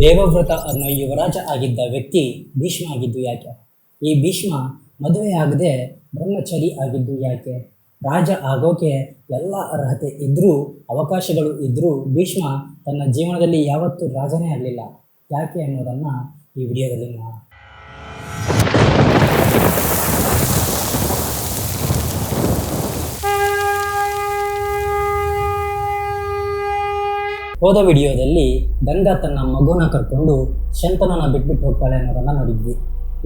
ದೇವವ್ರತ ಅನ್ನೋ ಯುವರಾಜ ಆಗಿದ್ದ ವ್ಯಕ್ತಿ ಭೀಷ್ಮ ಆಗಿದ್ದು ಯಾಕೆ? ಈ ಭೀಷ್ಮ ಮದುವೆಯಾಗದೆ ಬ್ರಹ್ಮಚಾರಿ ಆಗಿದ್ದು ಯಾಕೆ? ರಾಜ ಆಗೋಕೆ ಎಲ್ಲ ಅರ್ಹತೆ ಇದ್ದರೂ ಅವಕಾಶಗಳು ಇದ್ದರೂ ಭೀಷ್ಮ ತನ್ನ ಜೀವನದಲ್ಲಿ ಯಾವತ್ತೂ ರಾಜನೇ ಆಗಲಿಲ್ಲ. ಯಾಕೆ ಅನ್ನೋದನ್ನು ಈ ವಿಡಿಯೋದಲ್ಲಿ ನೋಡೋಣ. ಹೋದ ವಿಡಿಯೋದಲ್ಲಿ ಗಂಗಾ ತನ್ನ ಮಗುನ ಕರ್ಕೊಂಡು ಶಂತನನ್ನ ಬಿಟ್ಬಿಟ್ಟು ಹೋಗ್ತಾಳೆ ಅನ್ನೋದನ್ನ ನೋಡಿದ್ವಿ.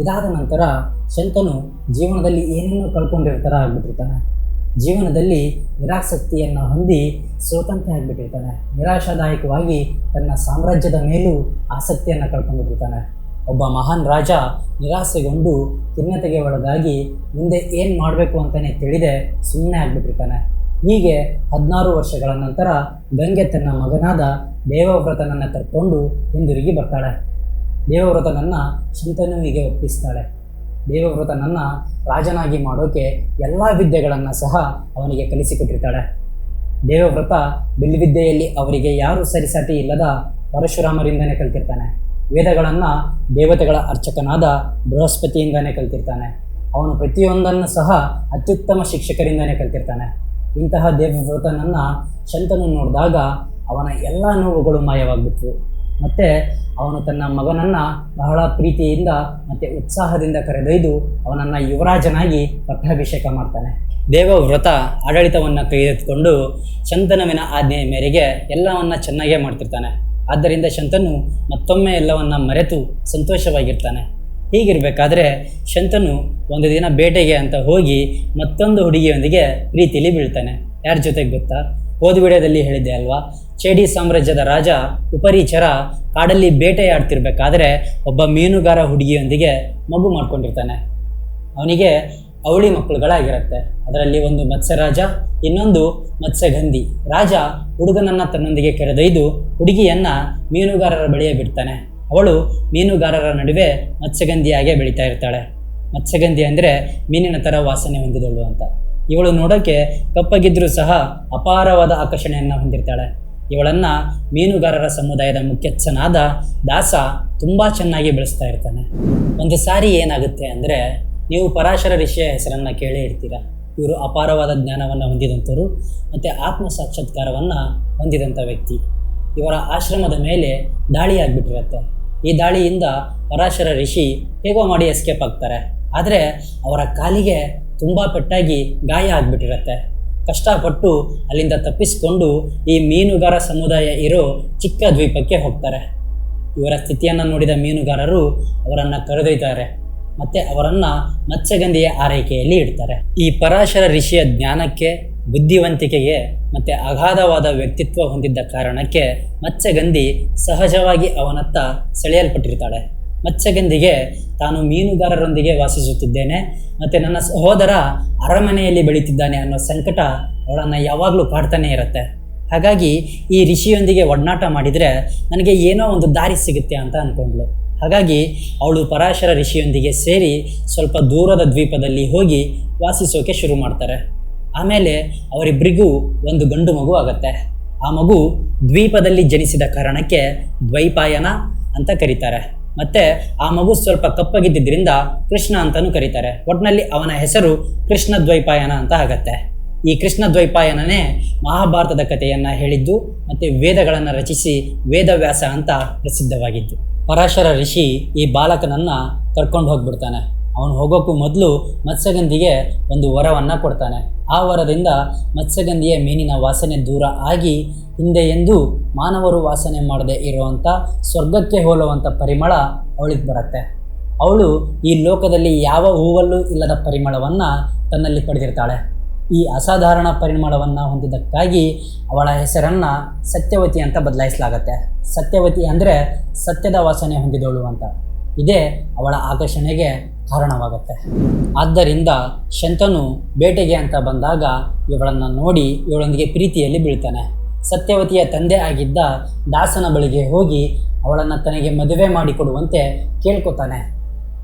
ಇದಾದ ನಂತರ ಶಂತನು ಜೀವನದಲ್ಲಿ ಏನೇನೋ ಕಳ್ಕೊಂಡಿರ್ತಾರ ಆಗ್ಬಿಟ್ಟಿರ್ತಾನೆ. ಜೀವನದಲ್ಲಿ ನಿರಾಸಕ್ತಿಯನ್ನು ಹೊಂದಿ ಸ್ವತಂತ್ರ ಆಗಿಬಿಟ್ಟಿರ್ತಾನೆ. ನಿರಾಶಾದಾಯಕವಾಗಿ ತನ್ನ ಸಾಮ್ರಾಜ್ಯದ ಮೇಲೂ ಆಸಕ್ತಿಯನ್ನು ಕಳ್ಕೊಂಡಿರ್ತಾನೆ. ಒಬ್ಬ ಮಹಾನ್ ರಾಜ ನಿರಾಸೆಗೊಂಡು ಖಿನ್ನತೆಗೆ ಒಳಗಾಗಿ ಮುಂದೆ ಏನು ಮಾಡಬೇಕು ಅಂತಲೇ ತಿಳಿದೆ ಸುಮ್ಮನೆ ಆಗಿಬಿಟ್ಟಿರ್ತಾನೆ. ಹೀಗೆ ಹದಿನಾರು ವರ್ಷಗಳ ನಂತರ ಗಂಗೆ ತನ್ನ ಮಗನಾದ ದೇವವ್ರತನನ್ನು ಕರ್ಕೊಂಡು ಹಿಂದಿರುಗಿ ಬರ್ತಾಳೆ. ದೇವವ್ರತನನ್ನು ಶಂತನುವಿಗೆ ಒಪ್ಪಿಸ್ತಾಳೆ. ದೇವವ್ರತನನ್ನು ರಾಜನಾಗಿ ಮಾಡೋಕೆ ಎಲ್ಲ ವಿದ್ಯೆಗಳನ್ನು ಸಹ ಅವನಿಗೆ ಕಲಿಸಿಕೊಟ್ಟಿರ್ತಾಳೆ. ದೇವವ್ರತ ಬಿಲ್ವಿದ್ಯೆಯಲ್ಲಿ ಅವರಿಗೆ ಯಾರು ಸರಿಸಾಟಿ ಇಲ್ಲದ ಪರಶುರಾಮರಿಂದನೇ ಕಲ್ತಿರ್ತಾನೆ. ವೇದಗಳನ್ನು ದೇವತೆಗಳ ಅರ್ಚಕನಾದ ಬೃಹಸ್ಪತಿಯಿಂದನೇ ಕಲ್ತಿರ್ತಾನೆ. ಅವನು ಪ್ರತಿಯೊಂದನ್ನು ಸಹ ಅತ್ಯುತ್ತಮ ಶಿಕ್ಷಕರಿಂದನೇ ಕಲ್ತಿರ್ತಾನೆ. ಇಂತಹ ದೇವವ್ರತನನ್ನು ಶಂತನು ನೋಡಿದಾಗ ಅವನ ಎಲ್ಲ ನೋವುಗಳು ಮಾಯವಾಗ್ಬಿಟ್ವು. ಮತ್ತು ಅವನು ತನ್ನ ಮಗನನ್ನು ಬಹಳ ಪ್ರೀತಿಯಿಂದ ಮತ್ತು ಉತ್ಸಾಹದಿಂದ ಕರೆದೊಯ್ದು ಅವನನ್ನು ಯುವರಾಜನಾಗಿ ಪಟ್ಟಾಭಿಷೇಕ ಮಾಡ್ತಾನೆ. ದೇವವ್ರತ ಆಡಳಿತವನ್ನು ಕೈಗೆತ್ತಿಕೊಂಡು ಶಂತನವಿನ ಆಜ್ಞೆಯ ಮೇರೆಗೆ ಎಲ್ಲವನ್ನ ಚೆನ್ನಾಗೇ ಮಾಡ್ತಿರ್ತಾನೆ. ಆದ್ದರಿಂದ ಶಂತನು ಮತ್ತೊಮ್ಮೆ ಎಲ್ಲವನ್ನ ಮರೆತು ಸಂತೋಷವಾಗಿರ್ತಾನೆ. ಹೀಗಿರಬೇಕಾದ್ರೆ ಶಂತನು ಒಂದು ದಿನ ಬೇಟೆಗೆ ಅಂತ ಹೋಗಿ ಮತ್ತೊಂದು ಹುಡುಗಿಯೊಂದಿಗೆ ಪ್ರೀತಿಲಿ ಬೀಳ್ತಾನೆ. ಯಾರ ಜೊತೆಗೆ ಗೊತ್ತಾ? ಹೋದ ವಿಡಿಯೋದಲ್ಲಿ ಹೇಳಿದ್ದೆ ಅಲ್ವಾ? ಚೇಡಿ ಸಾಮ್ರಾಜ್ಯದ ರಾಜ ಉಪರಿಚರ ಕಾಡಲ್ಲಿ ಬೇಟೆಯಾಡ್ತಿರ್ಬೇಕಾದ್ರೆ ಒಬ್ಬ ಮೀನುಗಾರ ಹುಡುಗಿಯೊಂದಿಗೆ ಮಗು ಮಾಡ್ಕೊಂಡಿರ್ತಾನೆ. ಅವನಿಗೆ ಅವಳಿ ಮಕ್ಕಳುಗಳಾಗಿರುತ್ತೆ. ಅದರಲ್ಲಿ ಒಂದು ಮತ್ಸ್ಯರಾಜ, ಇನ್ನೊಂದು ಮತ್ಸ್ಯಗಂಧಿ. ರಾಜ ಹುಡುಗನನ್ನ ತನ್ನೊಂದಿಗೆ ಕರೆದೊಯ್ದು ಹುಡುಗಿಯನ್ನ ಮೀನುಗಾರರ ಬಳಿಯೇ ಬಿಡ್ತಾನೆ. ಅವಳು ಮೀನುಗಾರರ ನಡುವೆ ಮತ್ಸ್ಯಗಂಧಿಯಾಗೆ ಬೆಳೀತಾ ಇರ್ತಾಳೆ. ಮತ್ಸ್ಯಗಂಧಿ ಅಂದರೆ ಮೀನಿನ ಥರ ವಾಸನೆ ಹೊಂದಿದಳು ಅಂತ. ಇವಳು ನೋಡೋಕ್ಕೆ ಕಪ್ಪಗಿದ್ರೂ ಸಹ ಅಪಾರವಾದ ಆಕರ್ಷಣೆಯನ್ನು ಹೊಂದಿರ್ತಾಳೆ. ಇವಳನ್ನು ಮೀನುಗಾರರ ಸಮುದಾಯದ ಮುಖ್ಯಸ್ಥನಾದ ದಾಸ ತುಂಬ ಚೆನ್ನಾಗಿ ಬೆಳೆಸ್ತಾ ಇರ್ತಾನೆ. ಒಂದು ಸಾರಿ ಏನಾಗುತ್ತೆ ಅಂದರೆ ನೀವು ಪರಾಶರ ಋಷಿಯ ಹೆಸರನ್ನು ಕೇಳೇ ಇರ್ತೀರ ಇವರು ಅಪಾರವಾದ ಜ್ಞಾನವನ್ನು ಹೊಂದಿದಂಥವರು ಮತ್ತು ಆತ್ಮ ಸಾಕ್ಷಾತ್ಕಾರವನ್ನು ಹೊಂದಿದಂಥ ವ್ಯಕ್ತಿ. ಇವರ ಆಶ್ರಮದ ಮೇಲೆ ದಾಳಿ ಆಗಿಬಿಟ್ಟಿರುತ್ತೆ ಈ ದಾಳಿಯಿಂದ ಪರಾಶರ ಋಷಿ ಹೇಗೋ ಮಾಡಿ ಎಸ್ಕೇಪ್ ಆಗ್ತಾರೆ. ಆದರೆ ಅವರ ಕಾಲಿಗೆ ತುಂಬ ಪೆಟ್ಟಾಗಿ ಗಾಯ ಆಗ್ಬಿಟ್ಟಿರುತ್ತೆ. ಕಷ್ಟಪಟ್ಟು ಅಲ್ಲಿಂದ ತಪ್ಪಿಸಿಕೊಂಡು ಈ ಮೀನುಗಾರ ಸಮುದಾಯ ಇರೋ ಚಿಕ್ಕ ದ್ವೀಪಕ್ಕೆ ಹೋಗ್ತಾರೆ. ಇವರ ಸ್ಥಿತಿಯನ್ನು ನೋಡಿದ ಮೀನುಗಾರರು ಅವರನ್ನು ಕರೆದೊಯ್ತಾರೆ. ಮತ್ತು ಅವರನ್ನು ಮತ್ಸ್ಯಗಂಧಿಯ ಆರೈಕೆಯಲ್ಲಿ ಇಡ್ತಾರೆ. ಈ ಪರಾಶರ ಋಷಿಯ ಜ್ಞಾನಕ್ಕೆ ಬುದ್ಧಿವಂತಿಕೆಗೆ ಮತ್ತು ಅಗಾಧವಾದ ವ್ಯಕ್ತಿತ್ವ ಹೊಂದಿದ್ದ ಕಾರಣಕ್ಕೆ ಮತ್ಸ್ಯಗಂಧಿ ಸಹಜವಾಗಿ ಅವನತ್ತ ಸೆಳೆಯಲ್ಪಟ್ಟಿರ್ತಾಳೆ. ಮತ್ಸ್ಯಗಂಧಿಗೆ ತಾನು ಮೀನುಗಾರರೊಂದಿಗೆ ವಾಸಿಸುತ್ತಿದ್ದೇನೆ, ಮತ್ತು ನನ್ನ ಸಹೋದರ ಅರಮನೆಯಲ್ಲಿ ಬೆಳೀತಿದ್ದಾನೆ ಅನ್ನೋ ಸಂಕಟ ಅವಳನ್ನು ಯಾವಾಗಲೂ ಕಾಡ್ತಾನೆ ಇರುತ್ತೆ. ಹಾಗಾಗಿ ಈ ಋಷಿಯೊಂದಿಗೆ ಒಡನಾಟ ಮಾಡಿದರೆ ನನಗೆ ಏನೋ ಒಂದು ದಾರಿ ಸಿಗುತ್ತೆ ಅಂತ ಅಂದ್ಕೊಂಡ್ಳು ಹಾಗಾಗಿ ಅವಳು ಪರಾಶರ ಋಷಿಯೊಂದಿಗೆ ಸೇರಿ ಸ್ವಲ್ಪ ದೂರದ ದ್ವೀಪದಲ್ಲಿ ಹೋಗಿ ವಾಸಿಸೋಕೆ ಶುರು ಮಾಡ್ತಾರೆ. ಆಮೇಲೆ ಅವರಿಬ್ಬರಿಗೂ ಒಂದು ಗಂಡು ಮಗು ಆಗತ್ತೆ. ಆ ಮಗು ದ್ವೀಪದಲ್ಲಿ ಜನಿಸಿದ ಕಾರಣಕ್ಕೆ ದ್ವೈಪಾಯನ ಅಂತ ಕರೀತಾರೆ. ಮತ್ತೆ ಆ ಮಗು ಸ್ವಲ್ಪ ಕಪ್ಪಗಿದ್ದರಿಂದ ಕೃಷ್ಣ ಅಂತಲೂ ಕರೀತಾರೆ. ಒಟ್ಟಿನಲ್ಲಿ ಅವನ ಹೆಸರು ಕೃಷ್ಣ ದ್ವೈಪಾಯನ ಅಂತ ಆಗತ್ತೆ. ಈ ಕೃಷ್ಣ ದ್ವೈಪಾಯನೇ ಮಹಾಭಾರತದ ಕಥೆಯನ್ನು ಹೇಳಿದ್ದು ಮತ್ತು ವೇದಗಳನ್ನು ರಚಿಸಿ ವೇದವ್ಯಾಸ ಅಂತ ಪ್ರಸಿದ್ಧವಾಗಿದ್ದು. ಪರಾಶರ ಋಷಿ ಈ ಬಾಲಕನನ್ನು ಕರ್ಕೊಂಡು ಹೋಗ್ಬಿಡ್ತಾನೆ. ಅವನು ಹೋಗೋಕ್ಕೂ ಮೊದಲು ಮತ್ಸ್ಯಗಂಧಿಗೆ ಒಂದು ವರವನ್ನು ಕೊಡ್ತಾನೆ. ಆ ವರದಿಂದ ಮತ್ಸ್ಯಗಂಧಿಯ ಮೀನಿನ ವಾಸನೆ ದೂರ ಆಗಿ ಹಿಂದೆ ಎಂದು ಮಾನವರು ವಾಸನೆ ಮಾಡದೆ ಇರುವಂಥ ಸ್ವರ್ಗಕ್ಕೆ ಹೋಲುವಂಥ ಪರಿಮಳ ಅವಳಿಗೆ ಬರುತ್ತೆ. ಅವಳು ಈ ಲೋಕದಲ್ಲಿ ಯಾವ ಹೂವಲ್ಲೂ ಇಲ್ಲದ ಪರಿಮಳವನ್ನು ತನ್ನಲ್ಲಿ ಪಡೆದಿರ್ತಾಳೆ. ಈ ಅಸಾಧಾರಣ ಪರಿಮಳವನ್ನು ಹೊಂದಿದ್ದಕ್ಕಾಗಿ ಅವಳ ಹೆಸರನ್ನು ಸತ್ಯವತಿ ಅಂತ ಬದಲಾಯಿಸಲಾಗತ್ತೆ. ಸತ್ಯವತಿ ಅಂದರೆ ಸತ್ಯದ ವಾಸನೆ ಹೊಂದಿದವಳು ಅಂತ. ಇದೇ ಅವಳ ಆಕರ್ಷಣೆಗೆ ಕಾರಣವಾಗುತ್ತೆ. ಆದ್ದರಿಂದ ಶಂತನು ಬೇಟೆಗೆ ಅಂತ ಬಂದಾಗ ಇವಳನ್ನು ನೋಡಿ ಇವಳೊಂದಿಗೆ ಪ್ರೀತಿಯಲ್ಲಿ ಬೀಳ್ತಾನೆ. ಸತ್ಯವತಿಯ ತಂದೆ ಆಗಿದ್ದ ದಾಸನ ಬಳಿಗೆ ಹೋಗಿ ಅವಳನ್ನು ತನಗೆ ಮದುವೆ ಮಾಡಿಕೊಡುವಂತೆ ಕೇಳ್ಕೊತಾನೆ.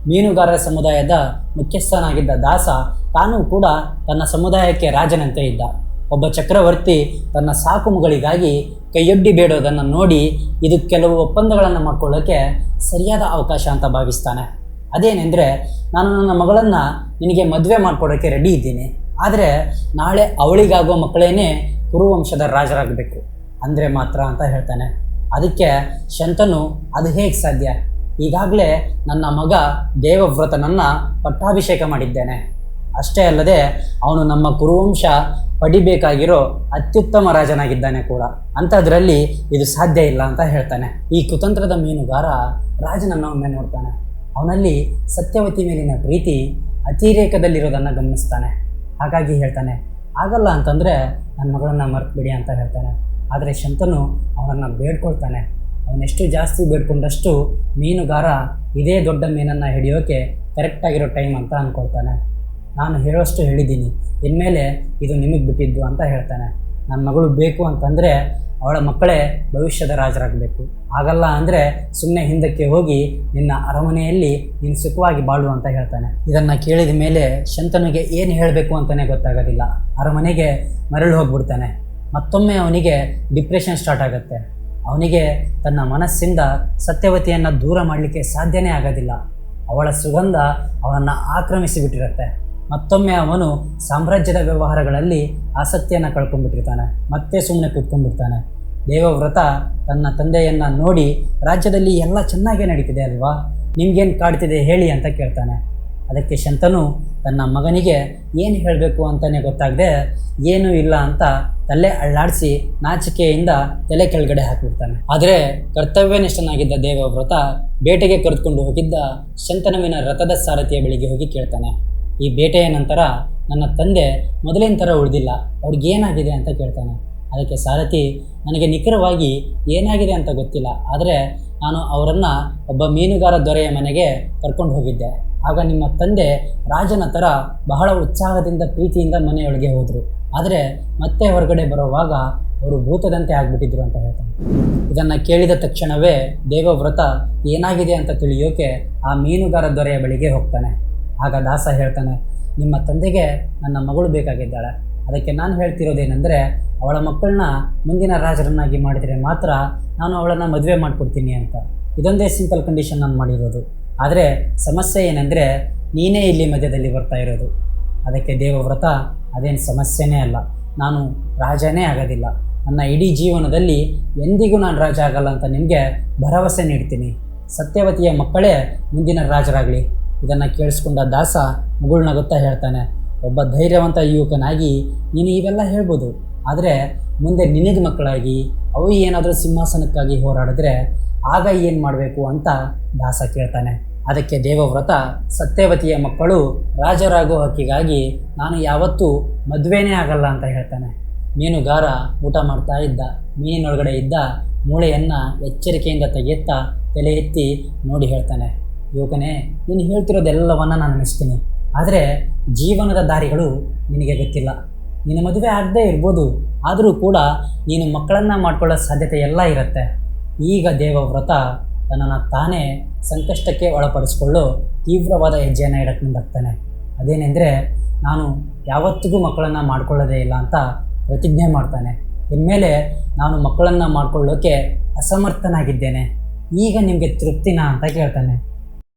ಮೀನುಗಾರರ ಸಮುದಾಯದ ಮುಖ್ಯಸ್ಥನಾಗಿದ್ದ ದಾಸ ತಾನೂ ಕೂಡ ತನ್ನ ಸಮುದಾಯಕ್ಕೆ ರಾಜನಂತೆ ಇದ್ದ. ಒಬ್ಬ ಚಕ್ರವರ್ತಿ ತನ್ನ ಸಾಕು ಮಗಳಿಗಾಗಿ ಕೈಯೊಡ್ಡಿ ಬೇಡೋದನ್ನು ನೋಡಿ ಇದು ಕೆಲವು ಒಪ್ಪಂದಗಳನ್ನು ಮಾಡ್ಕೊಳ್ಳೋಕ್ಕೆ ಸರಿಯಾದ ಅವಕಾಶ ಅಂತ ಭಾವಿಸ್ತಾನೆ. ಅದೇನೆಂದರೆ ನಾನು ನನ್ನ ಮಗಳನ್ನು ನಿನಗೆ ಮದುವೆ ಮಾಡಿಕೊಡೋಕ್ಕೆ ರೆಡಿ ಇದ್ದೀನಿ. ಆದರೆ ನಾಳೆ ಅವಳಿಗಾಗೋ ಮಕ್ಕಳೇನೆ ಕುರುವಂಶದ ರಾಜರಾಗಬೇಕು. ಅಂದರೆ ಮಾತ್ರ ಅಂತ ಹೇಳ್ತಾನೆ. ಅದಕ್ಕೆ ಶಂತನು ಅದು ಹೇಗೆ ಸಾಧ್ಯ? ಈಗಾಗಲೇ ನನ್ನ ಮಗ ದೇವವ್ರತನನ್ನು ಪಟ್ಟಾಭಿಷೇಕ ಮಾಡಿದ್ದೇನೆ. ಅಷ್ಟೇ ಅಲ್ಲದೆ ಅವನು ನಮ್ಮ ಕುರುವಂಶ ಪಡಿಬೇಕಾಗಿರೋ ಅತ್ಯುತ್ತಮ ರಾಜನಾಗಿದ್ದಾನೆ ಕೂಡ. ಅಂಥದ್ರಲ್ಲಿ ಇದು ಸಾಧ್ಯ ಇಲ್ಲ ಅಂತ ಹೇಳ್ತಾನೆ. ಈ ಕುತಂತ್ರದ ಮೀನುಗಾರ ರಾಜನನ್ನು ಒಮ್ಮೆ ನೋಡ್ತಾನೆ. ಅವನಲ್ಲಿ ಸತ್ಯವತಿ ಮೇಲಿನ ಪ್ರೀತಿ ಅತಿರೇಕದಲ್ಲಿರೋದನ್ನು ಗಮನಿಸ್ತಾನೆ. ಹಾಗಾಗಿ ಹೇಳ್ತಾನೆ, ಆಗಲ್ಲ ಅಂತಂದರೆ ನನ್ನ ಮಗಳನ್ನು ಮರ್ತುಬಿಡಿ ಅಂತ ಹೇಳ್ತಾನೆ. ಆದರೆ ಶಂತನು ಅವನನ್ನು ಬೇಡ್ಕೊಳ್ತಾನೆ. ಅವನೆಷ್ಟು ಜಾಸ್ತಿ ಬೇಡ್ಕೊಂಡಷ್ಟು ಮೀನುಗಾರ ಇದೇ ದೊಡ್ಡ ಮೀನನ್ನು ಹಿಡಿಯೋಕೆ ಕರೆಕ್ಟಾಗಿರೋ ಟೈಮ್ ಅಂತ ಅಂದ್ಕೊಳ್ತಾನೆ ನಾನು ಹೇಳೋಷ್ಟು ಹೇಳಿದ್ದೀನಿ. ಇನ್ಮೇಲೆ ಇದು ನಿಮಗೆ ಬಿಟ್ಟಿದ್ದು ಅಂತ ಹೇಳ್ತಾನೆ. ನನ್ನ ಮಗಳು ಬೇಕು ಅಂತಂದರೆ ಅವಳ ಮಕ್ಕಳೇ ಭವಿಷ್ಯದ ರಾಜರಾಗಬೇಕು. ಆಗಲ್ಲ ಅಂದರೆ ಸುಮ್ಮನೆ ಹಿಂದಕ್ಕೆ ಹೋಗಿ ನಿನ್ನ ಅರಮನೆಯಲ್ಲಿ ನೀನು ಸುಖವಾಗಿ ಬಾಳು ಅಂತ ಹೇಳ್ತಾನೆ. ಇದನ್ನು ಕೇಳಿದ ಮೇಲೆ ಶಂತನಿಗೆ ಏನು ಹೇಳಬೇಕು ಅಂತಲೇ ಗೊತ್ತಾಗೋದಿಲ್ಲ. ಅರಮನೆಗೆ ಮರಳು ಹೋಗ್ಬಿಡ್ತಾನೆ. ಮತ್ತೊಮ್ಮೆ ಅವನಿಗೆ ಡಿಪ್ರೆಷನ್ ಸ್ಟಾರ್ಟ್ ಆಗುತ್ತೆ. ಅವನಿಗೆ ತನ್ನ ಮನಸ್ಸಿಂದ ಸತ್ಯವತಿಯನ್ನು ದೂರ ಮಾಡಲಿಕ್ಕೆ ಸಾಧ್ಯನೇ ಆಗೋದಿಲ್ಲ. ಅವಳ ಸುಗಂಧ ಅವನನ್ನು ಆಕ್ರಮಿಸಿಬಿಟ್ಟಿರುತ್ತೆ ಮತ್ತೊಮ್ಮೆ ಅವನು ಸಾಮ್ರಾಜ್ಯದ ವ್ಯವಹಾರಗಳಲ್ಲಿ ಆಸಕ್ತಿಯನ್ನು ಕಳ್ಕೊಂಡ್ಬಿಟ್ಟಿರ್ತಾನೆ, ಮತ್ತೆ ಸುಮ್ಮನೆ ಕೂತ್ಕೊಂಡ್ಬಿಡ್ತಾನೆ. ದೇವವ್ರತ ತನ್ನ ತಂದೆಯನ್ನು ನೋಡಿ ರಾಜ್ಯದಲ್ಲಿ ಎಲ್ಲ ಚೆನ್ನಾಗೇ ನಡೀತಿದೆ ಅಲ್ವಾ? ನಿಮ್ಗೇನು ಕಾಡ್ತಿದೆ ಹೇಳಿ ಅಂತ ಕೇಳ್ತಾನೆ. ಅದಕ್ಕೆ ಶಂತನು ತನ್ನ ಮಗನಿಗೆ ಏನು ಹೇಳಬೇಕು ಅಂತಲೇ ಗೊತ್ತಾಗದೆ, ಏನೂ ಇಲ್ಲ ಅಂತ ತಲೆ ಅಳ್ಳಾಡಿಸಿ ನಾಚಿಕೆಯಿಂದ ತಲೆ ಕೆಳಗಡೆ ಹಾಕಿಬಿಡ್ತಾನೆ. ಆದರೆ ಕರ್ತವ್ಯನಿಷ್ಠನಾಗಿದ್ದ ದೇವವ್ರತ ಬೇಟೆಗೆ ಕರೆದುಕೊಂಡು ಹೋಗಿದ್ದ ಶಂತನವಿನ ರಥದ ಸಾರಥಿಯ ಬಳಿಗೆ ಹೋಗಿ ಕೇಳ್ತಾನೆ. ಈ ಬೇಟೆಯ ನಂತರ ನನ್ನ ತಂದೆ ಮೊದಲಿನ ಥರ ಉಳಿದಿಲ್ಲ. ಅವ್ರಿಗೆ ಏನಾಗಿದೆ ಅಂತ ಕೇಳ್ತಾನೆ. ಅದಕ್ಕೆ ಸಾರಥಿ, ನನಗೆ ನಿಖರವಾಗಿ ಏನಾಗಿದೆ ಅಂತ ಗೊತ್ತಿಲ್ಲ. ಆದರೆ ನಾನು ಅವರನ್ನು ಒಬ್ಬ ಮೀನುಗಾರ ದೊರೆಯ ಮನೆಗೆ ಕರ್ಕೊಂಡು ಹೋಗಿದ್ದೆ. ಆಗ ನಿಮ್ಮ ತಂದೆ ರಾಜನ ಥರ ಬಹಳ ಉತ್ಸಾಹದಿಂದ ಪ್ರೀತಿಯಿಂದ ಮನೆಯೊಳಗೆ ಹೋದರು. ಆದರೆ ಮತ್ತೆ ಹೊರಗಡೆ ಬರುವಾಗ ಅವರು ಭೂತದಂತೆ ಆಗಿಬಿಟ್ಟಿದ್ರು ಅಂತ ಹೇಳ್ತಾನೆ. ಇದನ್ನು ಕೇಳಿದ ತಕ್ಷಣವೇ ದೇವವ್ರತ ಏನಾಗಿದೆ ಅಂತ ತಿಳಿಯೋಕೆ ಆ ಮೀನುಗಾರ ದೊರೆಯ ಬಳಿಗೆ ಹೋಗ್ತಾನೆ. ಆಗ ದಾಸ ಹೇಳ್ತಾನೆ, ನಿಮ್ಮ ತಂದೆಗೆ ನನ್ನ ಮಗಳು ಬೇಕಾಗಿದ್ದಾಳೆ. ಅದಕ್ಕೆ ನಾನು ಹೇಳ್ತಿರೋದೇನೆಂದರೆ, ಅವಳ ಮಕ್ಕಳನ್ನ ಮುಂದಿನ ರಾಜರನ್ನಾಗಿ ಮಾಡಿದರೆ ಮಾತ್ರ ನಾನು ಅವಳನ್ನು ಮದುವೆ ಮಾಡಿಕೊಡ್ತೀನಿ ಅಂತ. ಇದೊಂದೇ ಸಿಂಪಲ್ ಕಂಡೀಷನ್ ನಾನು ಮಾಡಿರೋದು. ಆದರೆ ಸಮಸ್ಯೆ ಏನೆಂದರೆ, ನೀನೇ ಇಲ್ಲಿ ಮಧ್ಯದಲ್ಲಿ ಬರ್ತಾ ಇರೋದು. ಅದಕ್ಕೆ ದೇವವ್ರತ ಅದೇನು ಸಮಸ್ಯೆನೇ ಅಲ್ಲ. ನಾನು ರಾಜನೇ ಆಗೋದಿಲ್ಲ. ನನ್ನ ಇಡೀ ಜೀವನದಲ್ಲಿ ಎಂದಿಗೂ ನಾನು ರಾಜ ಆಗಲ್ಲ ಅಂತ ನಿಮಗೆ ಭರವಸೆ ನೀಡ್ತೀನಿ. ಸತ್ಯವತಿಯ ಮಕ್ಕಳೇ ಮುಂದಿನ ರಾಜರಾಗಲಿ. ಇದನ್ನು ಕೇಳಿಸ್ಕೊಂಡ ದಾಸ ಮುಗುಳ್ನಗುತ್ತಾ ಹೇಳ್ತಾನೆ, ಒಬ್ಬ ಧೈರ್ಯವಂತ ಯುವಕನಾಗಿ ನೀನು ಇವೆಲ್ಲ ಹೇಳ್ಬೋದು. ಆದರೆ ಮುಂದೆ ನಿನಗೆ ಮಕ್ಕಳಾಗಿ, ಅವು ಏನಾದರೂ ಸಿಂಹಾಸನಕ್ಕಾಗಿ ಹೋರಾಡಿದ್ರೆ ಆಗ ಏನು ಮಾಡಬೇಕು ಅಂತ ದಾಸ ಕೇಳ್ತಾನೆ. ಅದಕ್ಕೆ ದೇವವ್ರತ, ಸತ್ಯವತಿಯ ಮಕ್ಕಳು ರಾಜರಾಗೋ ಹಕ್ಕಿಗಾಗಿ ನಾನು ಯಾವತ್ತೂ ಮದುವೆನೇ ಆಗಲ್ಲ ಅಂತ ಹೇಳ್ತಾನೆ. ಮೀನುಗಾರ ಊಟ ಮಾಡ್ತಾ ಇದ್ದ, ಮೀನಿನೊಳಗಡೆ ಇದ್ದ ಮೂಳೆಯನ್ನು ಎಚ್ಚರಿಕೆಯಿಂದ ತೆಗೆಯುತ್ತಾ ತಲೆ ಎತ್ತಿ ನೋಡಿ ಹೇಳ್ತಾನೆ. ಯುವಕನೇ ನೀನು ಹೇಳ್ತಿರೋದೆಲ್ಲವನ್ನ ನಾನು ಮೆಚ್ತೀನಿ ಆದರೆ ಜೀವನದ ದಾರಿಗಳು ನಿನಗೆ ಗೊತ್ತಿಲ್ಲ. ನಿನ್ನ ಮದುವೆ ಆಗದೇ ಇರ್ಬೋದು, ಆದರೂ ಕೂಡ ನೀನು ಮಕ್ಕಳನ್ನು ಮಾಡ್ಕೊಳ್ಳೋ ಸಾಧ್ಯತೆ ಎಲ್ಲ ಇರುತ್ತೆ. ಈಗ ದೇವವ್ರತ ತನ್ನನ್ನು ತಾನೇ ಸಂಕಷ್ಟಕ್ಕೆ ಒಳಪಡಿಸ್ಕೊಳ್ಳೋ ತೀವ್ರವಾದ ಹೆಜ್ಜೆಯನ್ನು ಇಡಕ್ಕೆ ಮುಂದಾಗ್ತಾನೆ. ಅದೇನೆಂದರೆ, ನಾನು ಯಾವತ್ತಿಗೂ ಮಕ್ಕಳನ್ನು ಮಾಡ್ಕೊಳ್ಳೋದೇ ಇಲ್ಲ ಅಂತ ಪ್ರತಿಜ್ಞೆ ಮಾಡ್ತಾನೆ. ಇನ್ಮೇಲೆ ನಾನು ಮಕ್ಕಳನ್ನು ಮಾಡ್ಕೊಳ್ಳೋಕ್ಕೆ ಅಸಮರ್ಥನಾಗಿದ್ದೇನೆ. ಈಗ ನಿಮಗೆ ತೃಪ್ತಿನಾ ಅಂತ ಕೇಳ್ತಾನೆ.